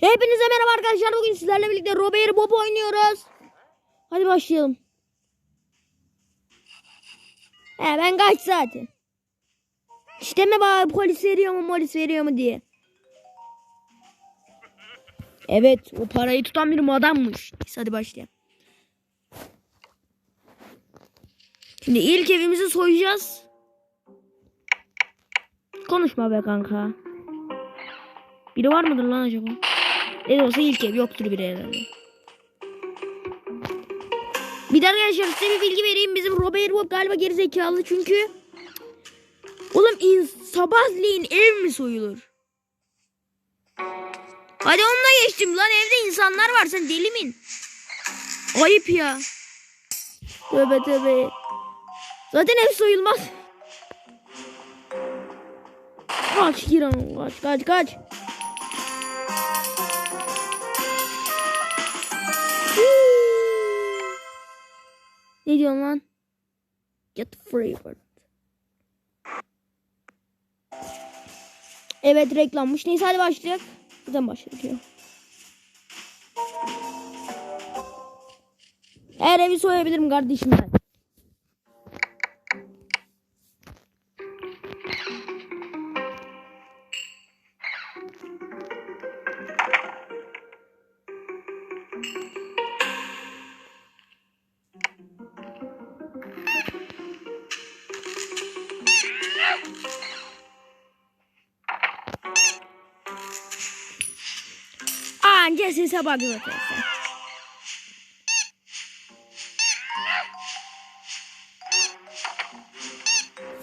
Hepinize merhaba arkadaşlar. Bugün sizlerle birlikte Robert Bob oynuyoruz. Hadi başlayalım. He ben kaç zaten. İşte mi bana polis veriyor mu polis veriyor mu diye. Evet o parayı tutan bir adammış. Neyse hadi başlayalım. Şimdi ilk evimizi soyacağız. Konuşma be kanka. Biri var mıdır lan acaba? Ne olsa ilk ev yoktur biri herhalde. Bir de arkadaşlar size bir bilgi vereyim. Bizim Robert Bob galiba gerizekalı çünkü Oğlum in, sabahleyin ev mi soyulur? Hadi onunla geçtim lan evde insanlar var sen deli min? Ayıp ya. Tövbe tövbe. Zaten ev soyulmaz. Kaç Kiran kaç kaç kaç. Ne diyorsun lan? Get free. Evet reklammış. Neyse hadi başlayalım. Buradan başladık ya. Her evi soyabilirim kardeşim ben. Sese bak zaten sen.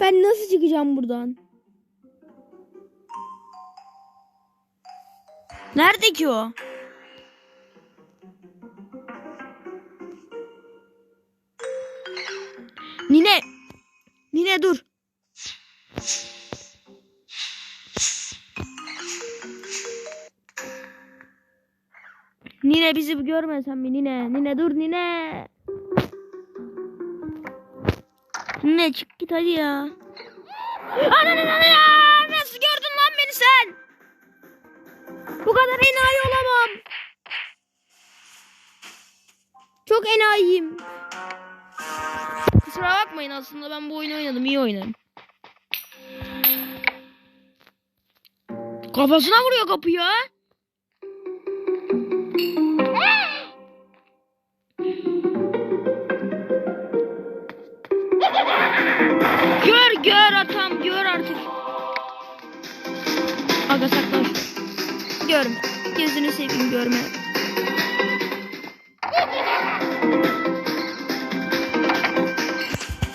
Ben nasıl çıkacağım buradan? Nerede ki o? Nine. Nine dur. Nine bizi görmesen mi Nine? Nine dur Nine. Nine çık git hadi ya. Ananı ya! Nasıl gördün lan beni sen? Bu kadar enayi olamam. Çok enayiyim. Kusura bakmayın aslında ben bu oyunu oynadım. iyi oynadım. Kafasına vuruyor kapıyı ha. Görme. Gözünü seveyim görme.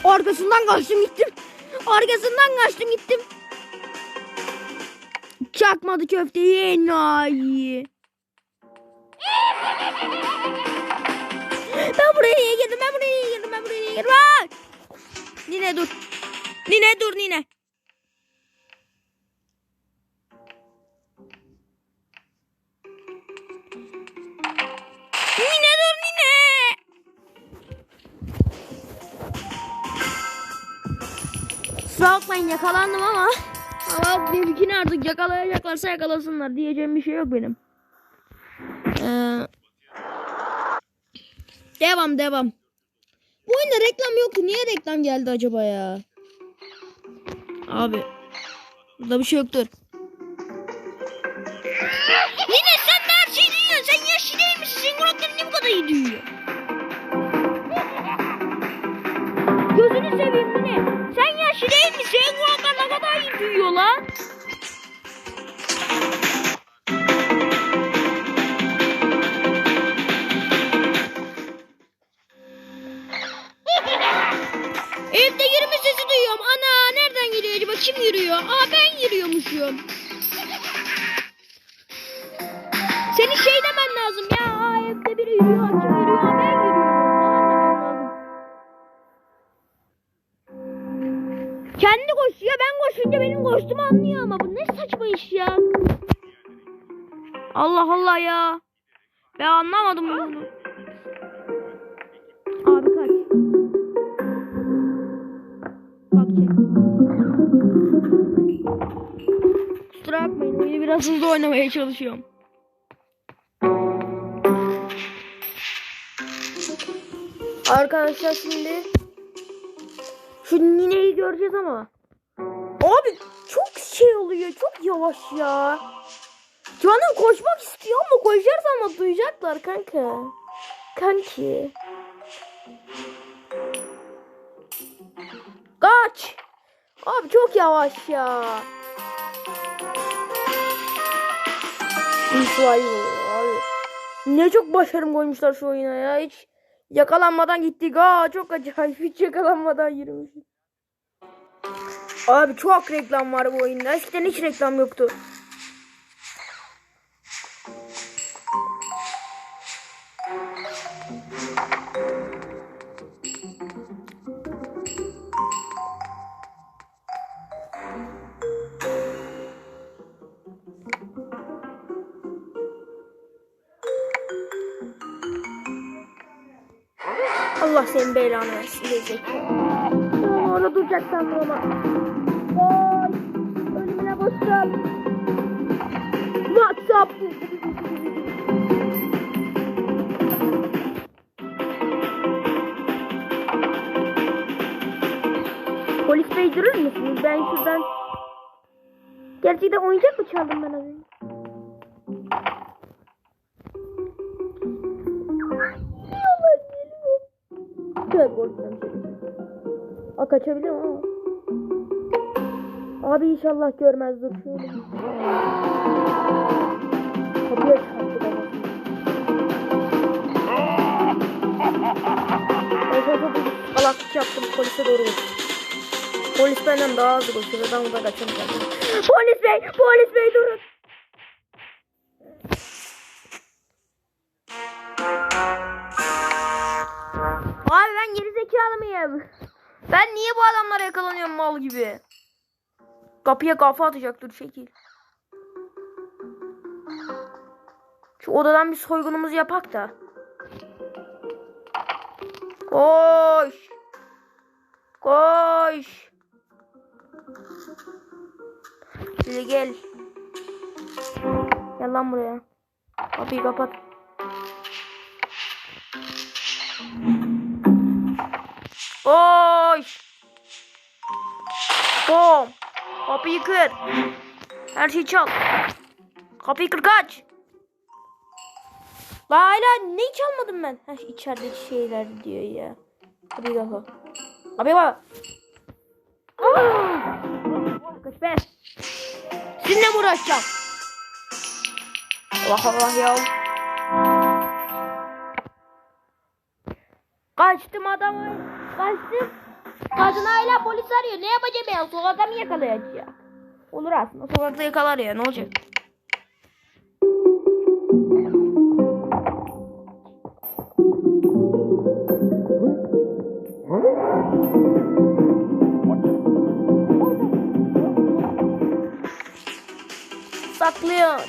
Arkasından kaçtım gittim. Arkasından kaçtım gittim. Çakmadı köfteyi enayi. Ben buraya niye girdim? Ben buraya niye girdim? Ben buraya niye girdim? Nine dur. Nine dur Nine. Kusura yakalandım ama. Ama benimkini artık yakalayacaklarsa yakalasınlar diyeceğim bir şey yok benim. Ee, devam devam. Bu oyunda reklam yoktu. Niye reklam geldi acaba ya? Abi. Burada bir şey yoktur. Yine sen de her şeyi duyuyorsun. Sen yaşlı değil misin? Senin kulakların niye bu kadar iyi duyuyor? Gözünü seveyim yaşlı değil? Senin kulakların ne kadar iyi duyuyor lan. Ben anlamadım bunu. Abi kaç. Bak çek. Kusura bakmayın. Beni biraz hızlı oynamaya çalışıyorum. Arkadaşlar şimdi şu nineyi göreceğiz ama. Abi çok şey oluyor. Çok yavaş ya. Canım koşmak istiyor ama koşarsa ama duyacaklar kanka. Kanki. Kaç. Abi çok yavaş ya. Survival abi. Ne çok başarım koymuşlar şu oyuna ya. Hiç yakalanmadan gittik. Aa çok acayip. Hiç yakalanmadan yürümüşüz. Abi çok reklam var bu oyunda. Eskiden hiç reklam yoktu. Senin belanı versin. Tamam orada duracak sandım ama. Vay. Ölümüne basacağım. WhatsApp. Polis bey durur musunuz? Ben şuradan... Gerçekten oyuncak mı çaldım ben az önce? Çok korkuyorum. Aa kaçabilirim ama. Abi inşallah görmez dur şöyle. Kapıya çarptı baba. Efe çok salaklık yaptım polise doğru koştum. Polis benden daha hızlı koşuyor. Ben burada kaçamayacağım. Polis bey! Polis bey durun! Ben geri zekalı mıyım? Ben niye bu adamlara yakalanıyorum mal gibi? Kapıya kafa atacak dur şekil. Şu odadan bir soygunumuzu yapak da. Koş. Koş. Gel gel. Gel lan buraya. Kapıyı kapat. Koş. Bom. Kapıyı kır. Her şeyi çal. Kapıyı kır kaç. La hala ne çalmadım ben? Ha içerideki şeyler diyor ya. Kapıyı kapa. Kapıyı kapa. Kaç be. Sizinle mi uğraşacağım? Allah Allah ya. Kaçtım adamı. Kaçtım. Kadın hala polis arıyor. Ne yapacağım ben? Sokakta mı yakalayacak? Olur aslında. Sokakta yakalar ya. Ne olacak? Saklıyor.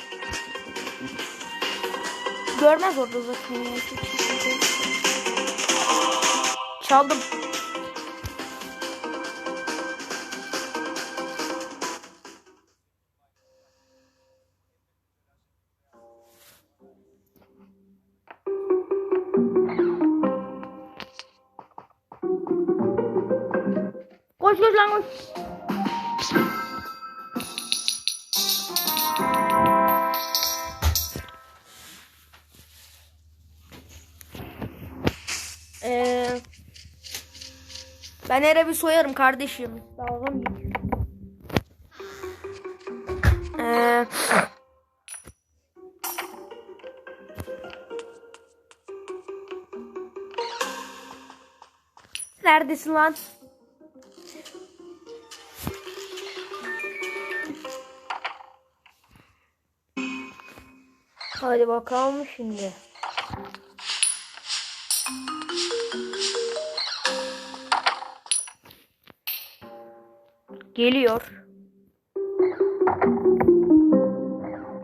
Görmez orada zaten. Çaldım. Koş koş lan koş. Ee, ben her bir soyarım kardeşim. Dalga mı? Ee, neredesin lan? Hadi bakalım şimdi. Geliyor.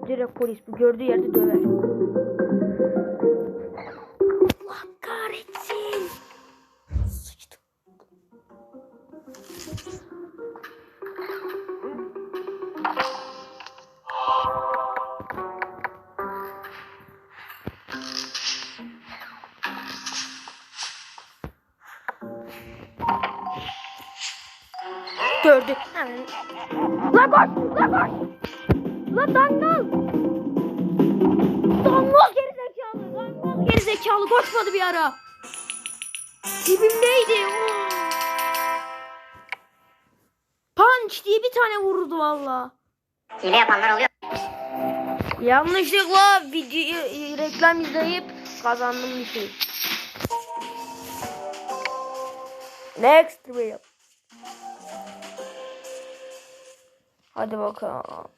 Direkt polis bu gördüğü yerde döver. Gördü. Lan koş! Lan koş! Lan dangal! Dangal gerizekalı! Dangal gerizekalı koşmadı bir ara. Dibimdeydi. Punch diye bir tane vurdu valla. Hile yapanlar oluyor. Yanlışlıkla video reklam izleyip kazandım bir şey. Next reel. Hadi bakalım.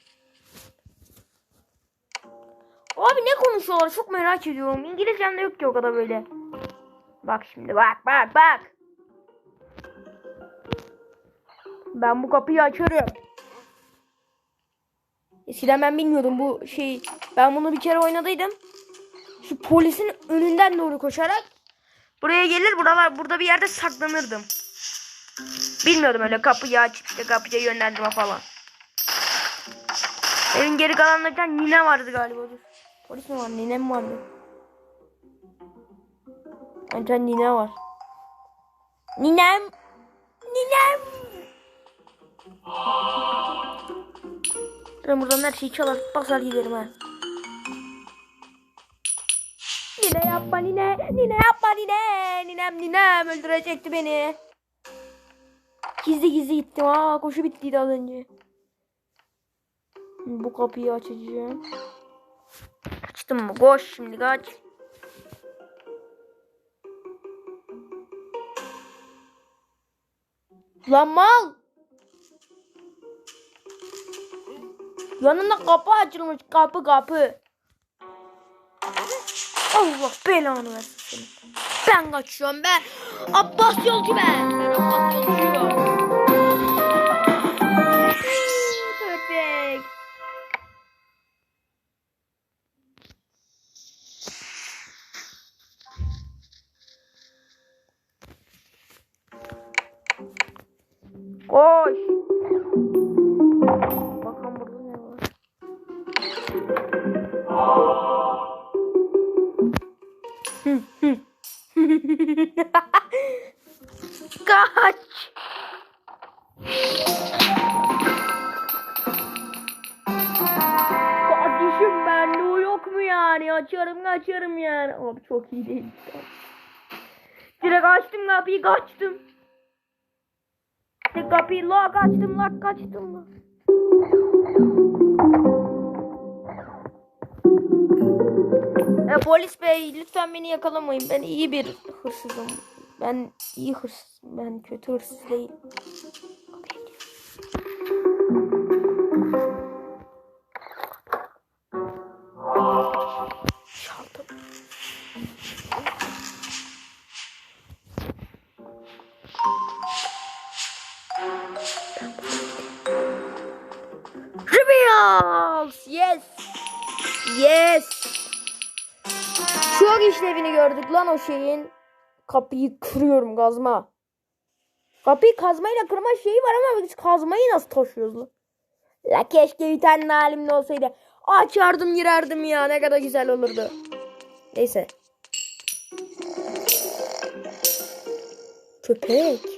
Abi ne konuşuyorlar çok merak ediyorum. İngilizcem de yok ki o kadar böyle. Bak şimdi bak bak bak. Ben bu kapıyı açarım. Eskiden ben bilmiyordum bu şey. Ben bunu bir kere oynadıydım. Şu polisin önünden doğru koşarak buraya gelir buralar burada bir yerde saklanırdım. Bilmiyordum öyle kapıyı açıp işte kapıya yönlendirme falan. Evin geri kalanlarından nine vardı galiba. Polis mi var? Nine mi vardı? Bence nine var. Ninem. Ninem. Ben buradan her şeyi çalar basar giderim ha. Nine yapma nine. Nine yapma nine. Ninem ninem öldürecekti beni. Gizli gizli gittim. Aa koşu bittiydi az önce. Bu kapıyı açacağım. Açtım mı? Koş şimdi kaç. Lan mal. Yanında kapı açılmış. Kapı kapı. Allah belanı versin. Ben kaçıyorum ben. Abbas yolcu yolcuyum. Köpek. Kaç. Kardeşim bende o yok mu yani? Açarım kaçarım yani. Abi çok iyi değil. Direkt açtım kapıyı kaçtım. Direkt kapıyı la kaçtım la kaçtım la. E, polis bey lütfen beni yakalamayın. Ben iyi bir hırsızım. Ben iyi hırsız. Ben kötü hırsız değil. Çaldım. Reveals! Yes! Yes! Çok işlevini gördük lan o şeyin. Kapıyı kırıyorum gazma. Kapıyı kazmayla kırma şeyi var ama biz kazmayı nasıl taşıyoruz lan? La keşke bir tane halimde olsaydı. Açardım girerdim ya ne kadar güzel olurdu. Neyse. Köpek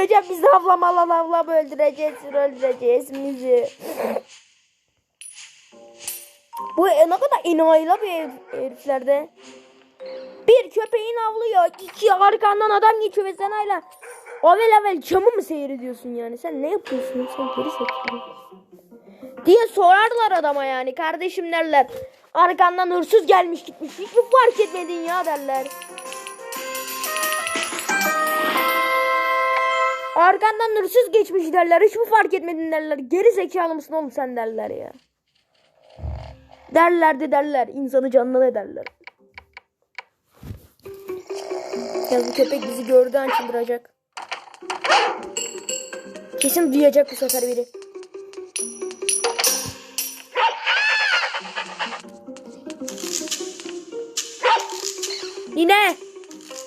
Öldürteceğim bizi havlama lan havlama öldüreceğiz öldüreceğiz bizi. Bu e, ne kadar inayla bir herif- heriflerde. Bir köpeğin avlıyor. iki arkandan adam geçiyor ve sen hala avel avel camı mı seyrediyorsun yani? Sen ne yapıyorsun? Sen geri zekalı. Diye sorarlar adama yani. Kardeşim derler. Arkandan hırsız gelmiş gitmiş. Hiç mi fark etmedin ya derler. Arkandan hırsız geçmiş derler. Hiç mi fark etmedin derler. Geri zekalı mısın oğlum sen derler ya. Derler de derler. İnsanı canına ederler. Ya bu köpek bizi gördüğü an çıldıracak. Kesin duyacak bu sefer biri. Nine!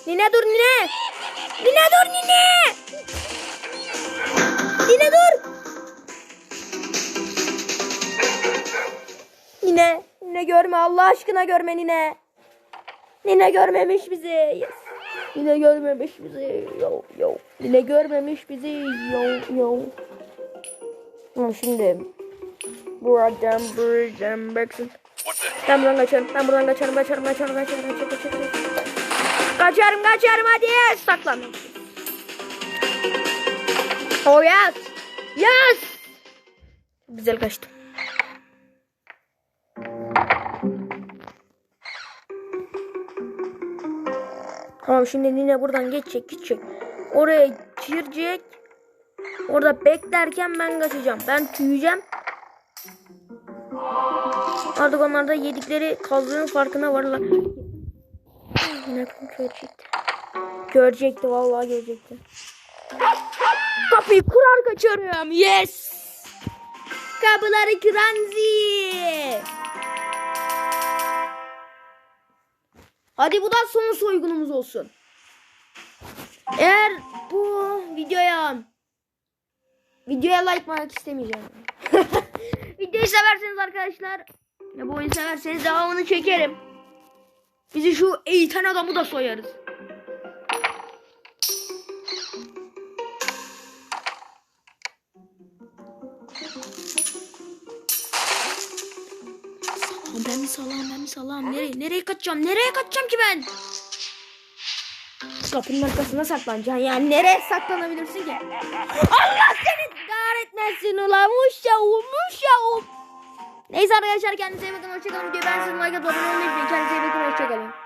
Nine dur Nine! Nine dur Nine! Nine dur! Nine. Nine görme Allah aşkına görme Nine. Nine görmemiş bizi. Yes. Nine görmemiş bizi. Yo yo. Nine görmemiş bizi. Yo yo. Ama şimdi buradan buradan baksın. Ben buradan kaçarım. Ben buradan kaçarım. Kaçarım. Kaçarım. Kaçarım. Kaçarım. Kaçarım. Kaçarım. Kaçarım. Hadi. Saklan. Oh yes. Yes. Güzel kaçtı. Tamam şimdi Nine buradan geçecek gidecek. Oraya girecek. Orada beklerken ben kaçacağım. Ben tüyeceğim. Artık onlar da yedikleri kazığın farkına varırlar. Yine görecekti. Görecekti vallahi görecekti. Kapıyı kurar kaçarım. Yes. Kapıları kıranzi. Hadi bu da son soygunumuz olsun. Eğer bu videoya videoya like atmak istemeyeceğim. Videoyu severseniz arkadaşlar ya bu oyunu severseniz devamını çekerim. Bizi şu eğiten adamı da soyarız. Salam ben mi salam nereye nereye kaçacağım nereye kaçacağım ki ben? Kapının arkasına saklanacaksın yani nereye saklanabilirsin ki? Allah seni kahretmesin ulan uşağım uşağım. Neyse arkadaşlar kendinize iyi bakın hoşçakalın. Ben sizin like atıp abone olmayı unutmayın. Kendinize iyi bakın hoşçakalın.